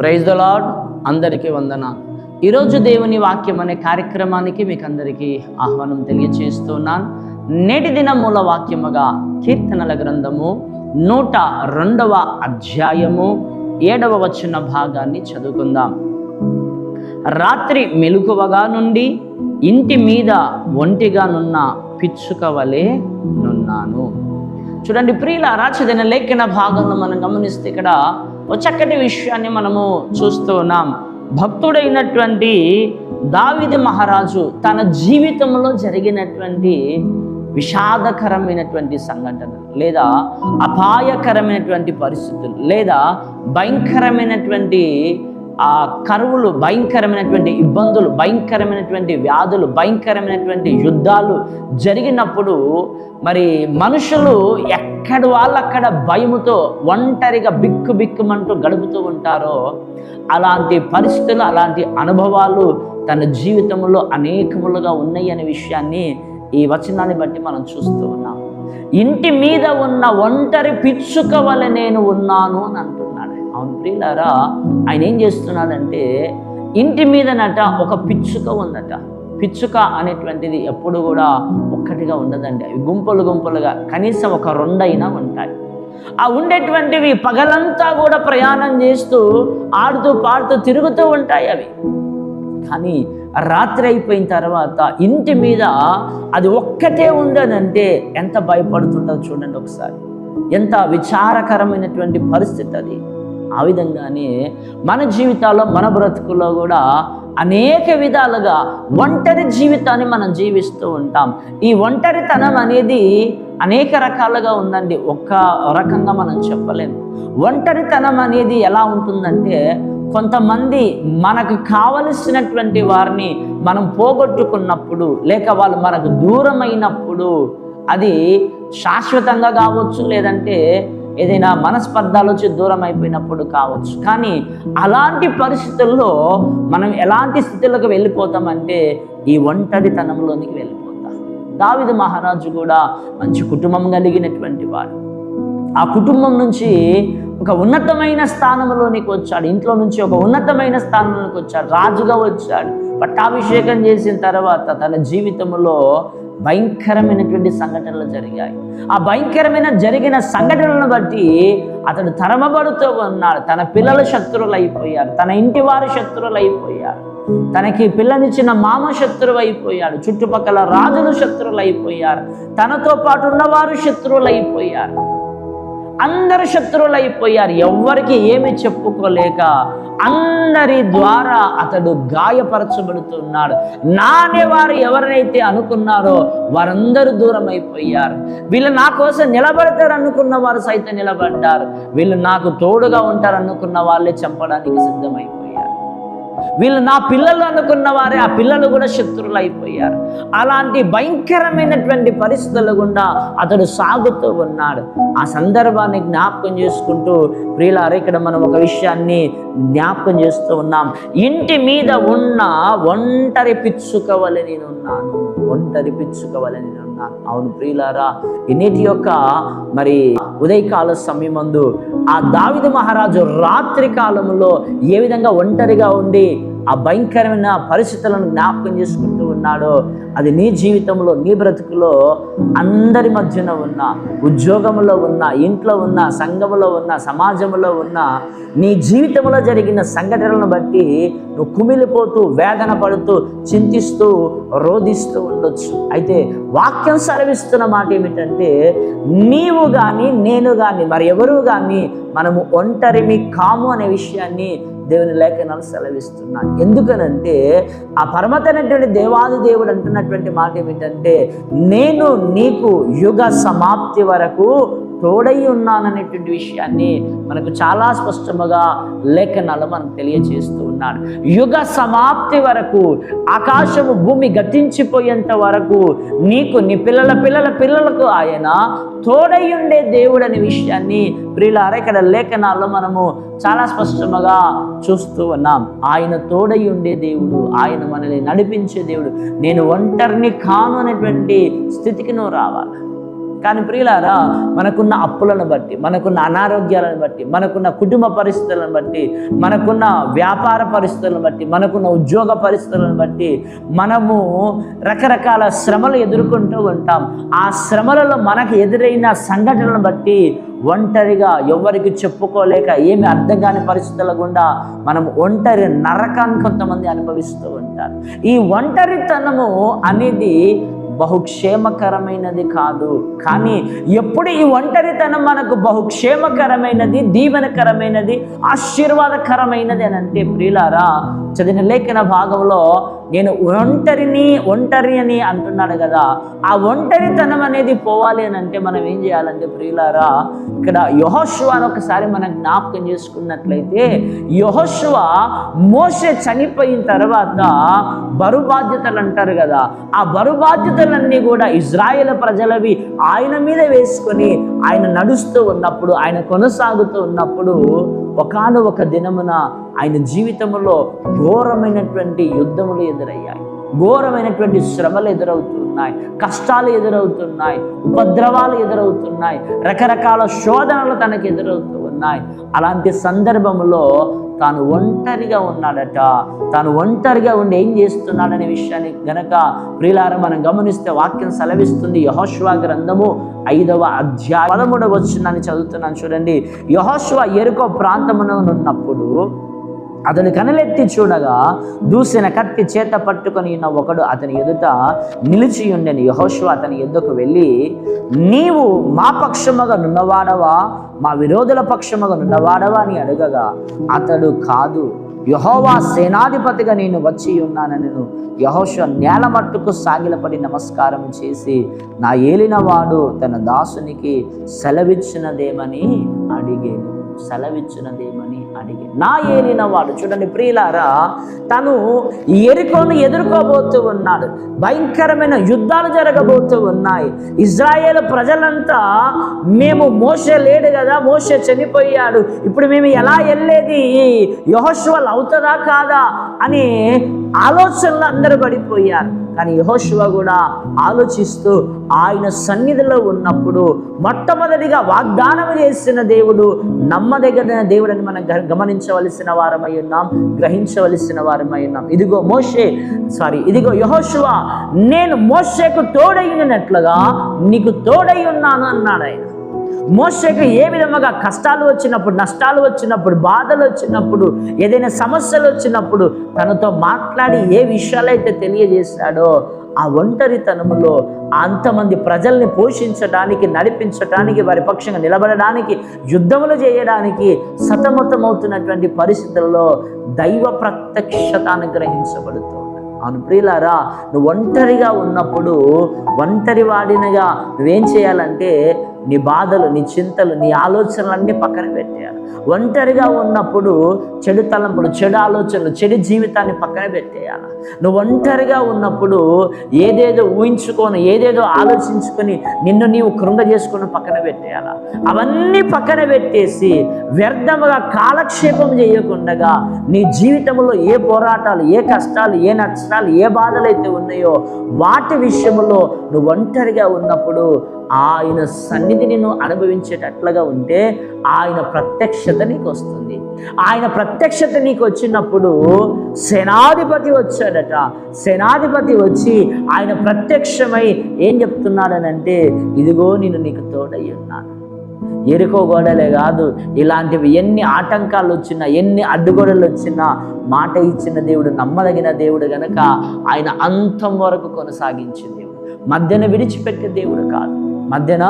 Praise the lord అందరికీ వందన ఈరోజు దేవుని వాక్యం అనే కార్యక్రమానికి మీకు అందరికీ ఆహ్వానం తెలియచేస్తున్నాను. నేటి దిన మూల వాక్యముగా కీర్తనల గ్రంథము నూట రెండవ అధ్యాయము ఏడవ వచ్చిన భాగాన్ని చదువుకుందాం. రాత్రి మెలకువగా నుండి ఇంటి మీద ఒంటిగా నున్న పిచ్చుక వలె నున్నాను. చూడండి ప్రియుల రాచదిన లేఖన భాగంలో మనం గమనిస్తే ఇక్కడ ఒక చక్కటి విషయాన్ని మనము చూస్తూ ఉన్నాం. భక్తుడైనటువంటి దావిది మహారాజు తన జీవితంలో జరిగినటువంటి విషాదకరమైనటువంటి సంఘటనలు లేదా అపాయకరమైనటువంటి పరిస్థితులు లేదా భయంకరమైనటువంటి ఆ కరువులు భయంకరమైనటువంటి ఇబ్బందులు భయంకరమైనటువంటి వ్యాధులు భయంకరమైనటువంటి యుద్ధాలు జరిగినప్పుడు మరి మనుషులు ఎక్కడ వాళ్ళక్కడ భయముతో ఒంటరిగా బిక్కు బిక్కుమంటూ గడుపుతూ ఉంటారో అలాంటి పరిస్థితులు అలాంటి అనుభవాలు తన జీవితంలో అనేకములుగా ఉన్నాయి అనే విషయాన్ని ఈ వచనాన్ని బట్టి మనం చూస్తూ ఉన్నాం. ఇంటి మీద ఉన్న ఒంటరి పిచ్చుక వలె నేను ఉన్నాను అని అంటున్నాను అవును ప్రియులారా ఆయన ఏం చేస్తున్నాడంటే ఇంటి మీదనట ఒక పిచ్చుక ఉందట. పిచ్చుక అనేటువంటిది ఎప్పుడు కూడా ఒక్కటిగా ఉండదండి. అవి గుంపులు గుంపులుగా కనీసం ఒక రెండైనా ఉంటాయి. ఆ ఉండేటువంటివి పగలంతా కూడా ప్రయాణం చేస్తూ ఆడుతూ పాడుతూ తిరుగుతూ ఉంటాయి అవి. కానీ రాత్రి అయిపోయిన తర్వాత ఇంటి మీద అది ఒక్కటే ఉండదంటే ఎంత భయపడుతుందో చూడండి ఒకసారి. ఎంత విచారకరమైనటువంటి పరిస్థితి అది. ఆ విధంగానే మన జీవితాల్లో మన బ్రతుకుల్లో కూడా అనేక విధాలుగా ఒంటరి జీవితాన్ని మనం జీవిస్తూ ఉంటాం. ఈ ఒంటరితనం అనేది అనేక రకాలుగా ఉందండి. ఒక్క రకంగా మనం చెప్పలేము ఒంటరితనం అనేది ఎలా ఉంటుందంటే కొంతమంది మనకు కావలసినటువంటి వారిని మనం పోగొట్టుకున్నప్పుడు లేక వాళ్ళు మనకు దూరమైనప్పుడు అది శాశ్వతంగా కావచ్చు లేదంటే ఏదైనా మనస్పర్ధాలు వచ్చి దూరం అయిపోయినప్పుడు కావచ్చు. కానీ అలాంటి పరిస్థితుల్లో మనం ఎలాంటి స్థితిలోకి వెళ్ళిపోతామంటే ఈ ఒంటరితనంలోనికి వెళ్ళిపోతాం. దావిద మహారాజు కూడా మంచి కుటుంబం కలిగినటువంటి వాడు. ఆ కుటుంబం నుంచి ఒక ఉన్నతమైన స్థానంలోనికి వచ్చాడు. ఇంట్లో నుంచి ఒక ఉన్నతమైన స్థానంలోకి వచ్చాడు. రాజుగా వచ్చాడు. పట్టాభిషేకం చేసిన తర్వాత తన జీవితంలో భయంకరమైనటువంటి సంఘటనలు జరిగాయి. ఆ భయంకరమైన జరిగిన సంఘటనలను బట్టి అతడు తరమబడుతూ ఉన్నాడు. తన పిల్లల శత్రువులు అయిపోయారు తన ఇంటి వారి శత్రువులు అయిపోయారు తనకి పిల్లనిచ్చిన మామ శత్రువు అయిపోయాడు చుట్టుపక్కల రాజులు శత్రువులు అయిపోయారు తనతో పాటు ఉన్నవారు శత్రువులు అయిపోయారు అందరు శత్రువులు అయిపోయారు ఎవ్వరికి ఏమి చెప్పుకోలేక అందరి ద్వారా అతడు గాయపరచబడుతున్నాడు. నానే వారు ఎవరినైతే అనుకున్నారో వారందరూ దూరం అయిపోయారు వీళ్ళు నా కోసం నిలబడతారు అనుకున్న వారు సైతం నిలబడ్డారు. వీళ్ళు నాకు తోడుగా ఉంటారు అనుకున్న వాళ్ళే చంపడానికి సిద్ధమైపోయారు. వీళ్ళు నా పిల్లలు అనుకున్న వారే ఆ పిల్లలు కూడా శత్రువులు అయిపోయారు అలాంటి భయంకరమైనటువంటి పరిస్థితుల గుండా అతడు సాగుతూ ఉన్నాడు. ఆ సందర్భాన్ని జ్ఞాపకం చేసుకుంటూ ప్రియులారు ఇక్కడ మనం ఒక విషయాన్ని జ్ఞాపకం చేస్తూ ఉన్నాం. ఇంటి మీద ఉన్న ఒంటరి పిచ్చుకవలె నేను ఉన్నాను ఒంటరి పిచ్చుకవలె నేను ఉన్నాను అవును ప్రియులారా ఇన్నిటి యొక్క మరి ఉదయకాల సమయమందు ఆ దావిద మహారాజు రాత్రి కాలంలో ఏ విధంగా ఒంటరిగా ఉండి ఆ భయంకరమైన పరిస్థితులను జ్ఞాపకం చేసుకుంటూ ఉన్నాడో అది నీ జీవితంలో నీ బ్రతుకులో అందరి మధ్యన ఉన్న ఉద్యోగంలో ఉన్న ఇంట్లో ఉన్న సంఘములో ఉన్న సమాజంలో ఉన్న నీ జీవితంలో జరిగిన సంఘటనలను బట్టి నువ్వు కుమిలిపోతూ వేదన పడుతూ చింతిస్తూ రోధిస్తూ ఉండొచ్చు. అయితే వాక్యం సెలవిస్తున్న మాట ఏమిటంటే నీవు కానీ నేను కానీ మరి ఎవరు కానీ మనము ఒంటరిమి కాము అనే విషయాన్ని దేవుని లేఖనాలు సెలవిస్తున్నాను ఎందుకనంటే ఆ పరమతనటువంటి దేవాది దేవుడు అంటున్నటువంటి మాట ఏమిటంటే నేను నీకు యుగ సమాప్తి వరకు తోడై ఉన్నాననేటువంటి విషయాన్ని మనకు చాలా స్పష్టముగా లేఖనాలు మనకు తెలియజేస్తూ ఉన్నాడు. యుగ సమాప్తి వరకు ఆకాశము భూమి గతించిపోయేంత వరకు నీకు నీ పిల్లల పిల్లల పిల్లలకు ఆయన తోడై ఉండే దేవుడు అనే విషయాన్ని ప్రియులారా ఇక్కడ లేఖనాల్లో మనము చాలా స్పష్టముగా చూస్తూ ఉన్నాం. ఆయన తోడై ఉండే దేవుడు ఆయన మనల్ని నడిపించే దేవుడు నేను ఒంటరిని కాను అనేటువంటి స్థితికి నువ్వు రావాలి. కానీ ప్రియులారా మనకున్న అప్పులను బట్టి మనకున్న అనారోగ్యాలను బట్టి మనకున్న కుటుంబ పరిస్థితులను బట్టి మనకున్న వ్యాపార పరిస్థితులను బట్టి మనకున్న ఉద్యోగ పరిస్థితులను బట్టి మనము రకరకాల శ్రమలు ఎదుర్కొంటూ ఉంటాం. ఆ శ్రమలలో మనకు ఎదురైన సంఘటనలను బట్టి ఒంటరిగా ఎవరికి చెప్పుకోలేక ఏమి అర్థం కాని పరిస్థితుల గుండా మనం ఒంటరి నరకాన్ని కొంతమంది అనుభవిస్తూ ఉంటారు. ఈ ఒంటరితనము అనేది బహుక్షేమకరమైనది కాదు. కానీ ఎప్పుడు ఈ ఒంటరితనం మనకు బహుక్షేమకరమైనది దీవెనకరమైనది ఆశీర్వాదకరమైనది అని అంటే ప్రియులారా చదివిన లేఖన భాగంలో నేను ఒంటరిని ఒంటరి అని అంటున్నాడు కదా ఆ ఒంటరితనం అనేది పోవాలి అని అంటే మనం ఏం చేయాలంటే ప్రియులారా ఇక్కడ యహోశువ అని ఒకసారి మనం జ్ఞాపకం చేసుకున్నట్లయితే యహోశువ మోసే చనిపోయిన తర్వాత బరు బాధ్యతలు అంటారు కదా ఆ బరు బాధ్యతలన్నీ కూడా ఇజ్రాయేల్ ప్రజలవి ఆయన మీద వేసుకొని ఆయన నడుస్తూ ఉన్నప్పుడు ఆయన కొనసాగుతూ ఉన్నప్పుడు ఒకాను ఒక దినమున ఆయన జీవితంలో ఘోరమైనటువంటి యుద్ధములు ఎదురయ్యాయి. ఘోరమైనటువంటి శ్రమలు ఎదురవుతున్నాయి. కష్టాలు ఎదురవుతున్నాయి. ఉపద్రవాలు ఎదురవుతున్నాయి. రకరకాల శోధనలు తనకు ఎదురవుతూ ఉన్నాయి. అలాంటి సందర్భంలో తాను ఒంటరిగా ఉన్నాడట. తాను ఒంటరిగా ఉండి ఏం చేస్తున్నాడనే విషయాన్ని గనక ప్రియులార మనం గమనిస్తే వాక్యం సెలవిస్తుంది. యహోష్వా గ్రంథము ఐదవ అధ్యాయ పదమూడవ వచ్చిందని చదువుతున్నాను చూడండి. యహోష్వా ఎరుకో ప్రాంతమున ఉన్నప్పుడు అతని కనులెత్తి చూడగా దూసిన కత్తి చేత పట్టుకొని ఉన్న ఒకడు అతని ఎదుట నిలిచి ఉండని. యహోశివ అతని ఎద్దుకు వెళ్ళి నీవు మా పక్షముగా నున్నవాడవా? మా విరోధుల పక్షముగా నున్నవాడవా? అని అడగగా అతడు కాదు. యహోవా సేనాధిపతిగా నేను వచ్చి ఉన్నానని నేను యహోష నేల మట్టుకు సాగిలపడి నమస్కారం చేసి నా ఏలినవాడు తన దాసునికి సెలవిచ్చినదేమని అడిగేను. సెలవిచ్చినదేమని అడిగి నా ఏలిన వాడు. చూడండి ప్రియులారా తను ఎరుకోను ఎదుర్కోబోతూ ఉన్నాడు. భయంకరమైన యుద్ధాలు జరగబోతూ ఉన్నాయి. ఇజ్రాయేల్ ప్రజలంతా మేము మోసే లేడు కదా మోసే చనిపోయాడు. ఇప్పుడు మేము ఎలా వెళ్ళేది? యహోశ్వల్ అవుతుందా కాదా? అని ఆలోచనలు అందరూ పడిపోయారు. కానీ యహోశివ కూడా ఆలోచిస్తూ ఆయన సన్నిధిలో ఉన్నప్పుడు మొట్టమొదటిగా వాగ్దానం చేసిన దేవుడు నమ్మదగిన దేవుడని మనం గ- గమనించవలసిన వారమై ఉన్నాం గ్రహించవలసిన వారమై ఉన్నాం. ఇదిగో మోషే సారీ ఇదిగో యహోశివ నేను మోషేకు తోడైనట్లుగా నీకు తోడై ఉన్నాను అన్నాడు ఆయన. మోసకు ఏ విధముగా కష్టాలు వచ్చినప్పుడు నష్టాలు వచ్చినప్పుడు బాధలు వచ్చినప్పుడు ఏదైనా సమస్యలు వచ్చినప్పుడు తనతో మాట్లాడి ఏ విషయాలైతే తెలియజేశాడో ఆ ఒంటరితనములో అంతమంది ప్రజల్ని పోషించడానికి నడిపించడానికి వారి పక్షంగా నిలబడడానికి యుద్ధములు చేయడానికి సతమతమవుతున్నటువంటి పరిస్థితుల్లో దైవ ప్రత్యక్షత అనుగ్రహించబడుతుంది అవును ప్రియులారా నువ్వు ఒంటరిగా ఉన్నప్పుడు ఒంటరి వాడినగా నువ్వేం చేయాలంటే నీ బాధలు నీ చింతలు నీ ఆలోచనలన్నీ పక్కన పెట్టేయాలి. ఒంటరిగా ఉన్నప్పుడు చెడు తలంపులు చెడు ఆలోచనలు చెడు జీవితాన్ని పక్కన పెట్టేయాలి. నువ్వు ఒంటరిగా ఉన్నప్పుడు ఏదేదో ఊహించుకొని ఏదేదో ఆలోచించుకొని నిన్ను నీవు కృంగ చేసుకొని పక్కన పెట్టేయాలా. అవన్నీ పక్కన పెట్టేసి వ్యర్థముగా కాలక్షేపం చేయకుండా నీ జీవితంలో ఏ పోరాటాలు ఏ కష్టాలు ఏ నష్టాలు ఏ బాధలు అయితే ఉన్నాయో వాటి విషయంలో నువ్వు ఒంటరిగా ఉన్నప్పుడు ఆయన సన్నిధి నేను అనుభవించేటట్లుగా ఉంటే ఆయన ప్రత్యక్షత నీకు వస్తుంది. ఆయన ప్రత్యక్షత నీకు వచ్చినప్పుడు సేనాధిపతి వచ్చాడట. సేనాధిపతి వచ్చి ఆయన ప్రత్యక్షమై ఏం చెప్తున్నాడనంటే ఇదిగో నేను నీకు తోడై ఉన్నాను. ఎరుకో గోడలే కాదు ఇలాంటివి ఎన్ని ఆటంకాలు వచ్చినా ఎన్ని అడ్డుగోడలు వచ్చినా మాట ఇచ్చిన దేవుడు నమ్మదగిన దేవుడు గనక ఆయన అంతం వరకు కొనసాగించే దేవుడు. మధ్యన విడిచిపెట్టే దేవుడు కాదు. మధ్యన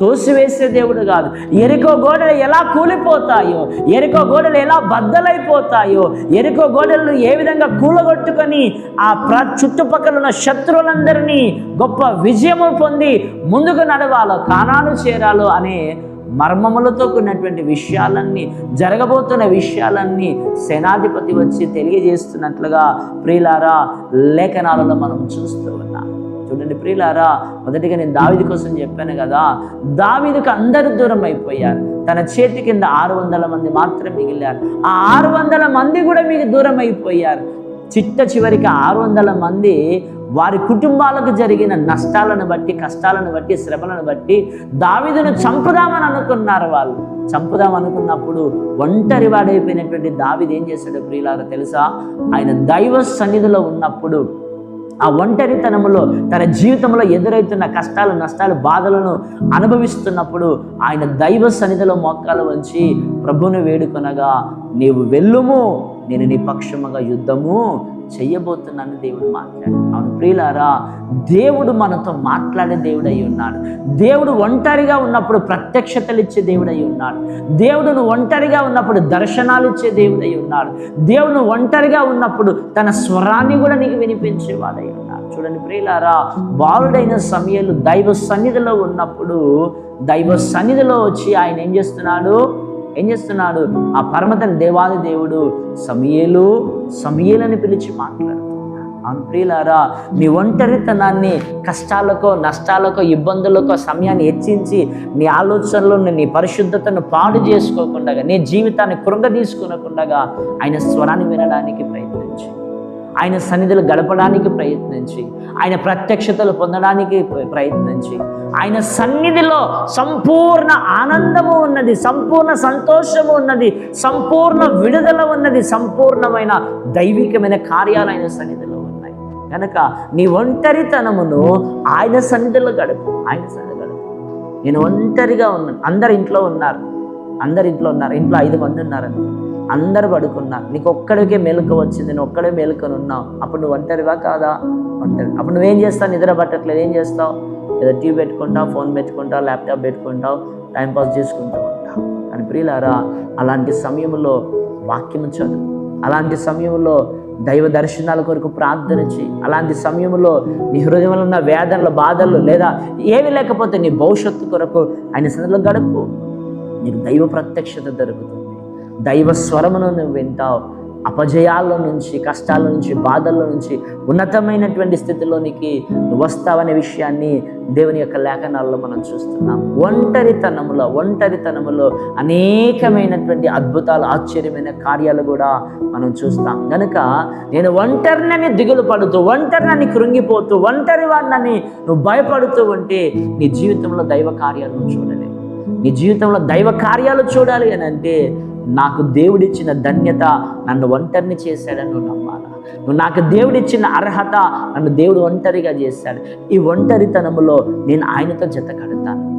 తోసివేసే దేవుడు కాదు. ఎరుకో గోడలు ఎలా కూలిపోతాయో ఎరుకో గోడలు ఎలా బద్దలైపోతాయో ఎరుకో గోడలను ఏ విధంగా కూలగొట్టుకొని ఆ ప్ర చుట్టుపక్కల ఉన్న శత్రువులందరినీ గొప్ప విజయము పొంది ముందుకు నడవాలో కానాను చేరాలో అనే మర్మములతో కూడినటువంటి విషయాలన్నీ జరగబోతున్న విషయాలన్నీ సేనాధిపతి వచ్చి తెలియజేస్తున్నట్లుగా ప్రియులారా లేఖనాలలో మనం చూస్తూ ఉన్నాం. చూడండి ప్రియులారా మొదటిగా నేను దావిది కోసం చెప్పాను కదా దావిదికి అందరు దూరం అయిపోయారు. తన చేతి కింద ఆరు వందల మంది మాత్రం మిగిలారు. ఆ ఆరు వందల మంది కూడా మీకు దూరం అయిపోయారు. చిట్ట చివరికి ఆరు వందల మంది వారి కుటుంబాలకు జరిగిన నష్టాలను బట్టి కష్టాలను బట్టి శ్రమలను బట్టి దావిదును చంపుదామని అనుకున్నారు వాళ్ళు. చంపుదాం అనుకున్నప్పుడు ఒంటరి వాడైపోయినటువంటి దావిది ఏం చేశాడు ప్రియులారా తెలుసా? ఆయన దైవ సన్నిధిలో ఉన్నప్పుడు ఆ ఒంటరితనంలో తన జీవితంలో ఎదురవుతున్న కష్టాలు నష్టాలు బాధలను అనుభవిస్తున్నప్పుడు ఆయన దైవ సన్నిధిలో మోకాలు వంచి ప్రభుని వేడుకొనగా నీవు వెళ్ళుము నేను నీ పక్షముగా యుద్ధము చెయ్యబోతున్నాను దేవుడు మాట్లాడు అవును ప్రియులారా దేవుడు మనతో మాట్లాడే దేవుడు అయి ఉన్నాడు. దేవుడు ఒంటరిగా ఉన్నప్పుడు ప్రత్యక్షతలు ఇచ్చే దేవుడు అయి ఉన్నాడు. దేవుడు ఒంటరిగా ఉన్నప్పుడు దర్శనాలు ఇచ్చే దేవుడు అయి ఉన్నాడు. దేవుడు ఒంటరిగా ఉన్నప్పుడు తన స్వరాన్ని కూడా నీకు వినిపించేవాడై ఉన్నాడు. చూడండి ప్రియులారా బాలుడైన సమయాలు దైవ సన్నిధిలో ఉన్నప్పుడు దైవ సన్నిధిలో వచ్చి ఆయన ఏం చేస్తున్నాడు? ఏం చేస్తున్నాడు? ఆ పరమతన దేవాది దేవుడు సమయలు సమయలని పిలిచి మాట్లాడుతున్నాడు. ప్రియులారా నీ ఒంటరితనాన్ని కష్టాలకో నష్టాలకో ఇబ్బందులకో సమయాన్ని హెచ్చించి నీ ఆలోచనలు నీ పరిశుద్ధతను పాడు చేసుకోకుండా నీ జీవితాన్ని కృంగదీసుకునకుండా ఆయన స్వరాన్ని వినడానికి ప్రయత్నించి. ఆయన సన్నిధులు గడపడానికి ప్రయత్నించి. ఆయన ప్రత్యక్షతలు పొందడానికి ప్ర- ప్రయత్నించి. ఆయన సన్నిధిలో సంపూర్ణ ఆనందము ఉన్నది సంపూర్ణ సంతోషము ఉన్నది సంపూర్ణ విడుదల ఉన్నది సంపూర్ణమైన దైవికమైన కార్యాలు ఆయన సన్నిధిలో ఉన్నాయి. కనుక నీ ఒంటరితనమును ఆయన సన్నిధిలో గడుపు ఆయన సన్నిధిలో గడుపు. నేను ఒంటరిగా ఉన్నాను. అందరు ఇంట్లో ఉన్నారు. అందరు ఇంట్లో ఉన్నారు. ఇంట్లో ఐదు మంది ఉన్నారు అందరు పడుకున్నారు. నీకు ఒక్కడికే మెలకు వచ్చింది నువ్వు ఒక్కడే మేలుకొని ఉన్నావు. అప్పుడు నువ్వు ఒంటరివా కాదా? ఒంటరి. అప్పుడు నువ్వేం చేస్తావు? నిద్ర పట్టట్లేదు. ఏం చేస్తావు? ఏదో టీవీ పెట్టుకుంటావు ఫోన్ పెట్టుకుంటావు ల్యాప్టాప్ పెట్టుకుంటావు టైంపాస్ చేసుకుంటూ ఉంటావు అని ప్రియులారా అలాంటి సమయంలో వాక్యం చదువు అలాంటి సమయంలో దైవ దర్శనాల కొరకు ప్రార్థన చేయి అలాంటి సమయంలో నీ హృదయంలో ఉన్న వేదనలు బాధలు లేదా ఏవి లేకపోతే నీ భవిష్యత్తు కొరకు ఆయన సన్నిధిలో గడుపు. నీకు దైవ ప్రత్యక్షత దొరుకుతుంది. దైవ స్వరమును నువ్వు వింటావు. అపజయాల్లో నుంచి కష్టాల నుంచి బాధల్లో నుంచి ఉన్నతమైనటువంటి స్థితిలోనికి నువ్వు వస్తావనే విషయాన్ని దేవుని యొక్క లేఖనాల్లో మనం చూస్తున్నాం. ఒంటరితనములో ఒంటరితనములో అనేకమైనటువంటి అద్భుతాలు ఆశ్చర్యమైన కార్యాలు కూడా మనం చూస్తాం. కనుక నేను ఒంటరినని దిగులు పడుతూ ఒంటరినని కృంగిపోతూ ఒంటరి వాడినని నువ్వు భయపడుతూ ఉంటే నీ జీవితంలో దైవ కార్యాలను చూడలేవు. నీ జీవితంలో దైవ కార్యాలు చూడాలి అని అంటే నాకు దేవుడిచ్చిన ధన్యత నన్ను ఒంటరిని చేశాడని నువ్వు నమ్మాలా? నువ్వు నాకు దేవుడిచ్చిన అర్హత నన్ను దేవుడు ఒంటరిగా చేశాడు. ఈ ఒంటరితనములో నేను ఆయనతో జత కడతాను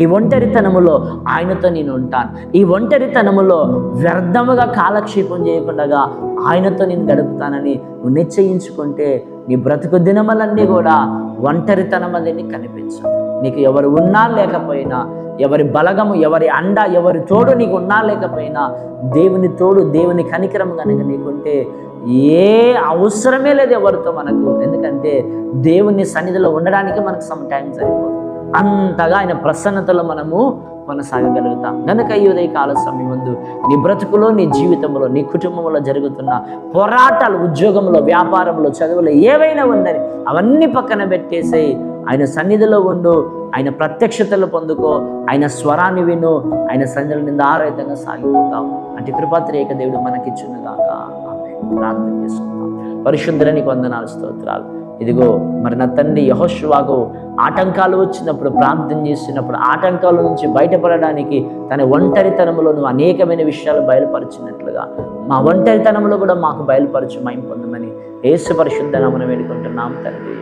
ఈ ఒంటరితనములో ఆయనతో నేను ఉంటాను. ఈ ఒంటరితనములో వ్యర్థముగా కాలక్షేపం చేయకుండా ఆయనతో నేను గడుపుతానని నువ్వు నిశ్చయించుకుంటే నీ బ్రతుకు దినములన్నీ కూడా ఒంటరితనం అనేది కనిపించదు నీకు ఎవరు ఉన్నా లేకపోయినా ఎవరి బలగము ఎవరి అండ ఎవరి తోడు నీకు ఉన్నా లేకపోయినా దేవుని తోడు దేవుని కనికరం కనుక నీకుంటే ఏ అవసరమే లేదు ఎవరితో మనకు. ఎందుకంటే దేవుని సన్నిధిలో ఉండడానికి మనకు సమ్ టైం సరిపోదు. అంతగా ఆయన ప్రసన్నతలో మనము కొనసాగగలుగుతాం. గనుక ఈ ఉదయ కాల సమయం ముందు నీ బ్రతుకులో నీ జీవితంలో నీ కుటుంబంలో జరుగుతున్న పోరాటాలు ఉద్యోగంలో వ్యాపారంలో చదువులో ఏవైనా ఉందని అవన్నీ పక్కన పెట్టేసేయి. ఆయన సన్నిధిలో ఉండు ఆయన ప్రత్యక్షతలు పొందుకో ఆయన స్వరాన్ని విను ఆయన సన్నిధిలో నిందారహితంగా సాగిపోతాం అంటే కృపాత్రేక దేవుడు మనకిచ్చునుగాక. ఆమె ప్రార్థన చేసుకుందాం. పరిశుద్ధునికి వందనాలు స్తోత్రాలు. ఇదిగో మరి నా తండ్రి యహోశువాకు ఆటంకాలు వచ్చినప్పుడు ప్రార్థన చేసినప్పుడు ఆటంకాల నుంచి బయటపడడానికి తన ఒంటరితనంలో నువ్వు అనేకమైన విషయాలు బయలుపరిచినట్లుగా మా ఒంటరితనంలో కూడా మాకు బయలుపరచు మైం పొందమని ఏసు పరిశుద్ధ నామన వేడుకుంటున్నాం తండ్రి.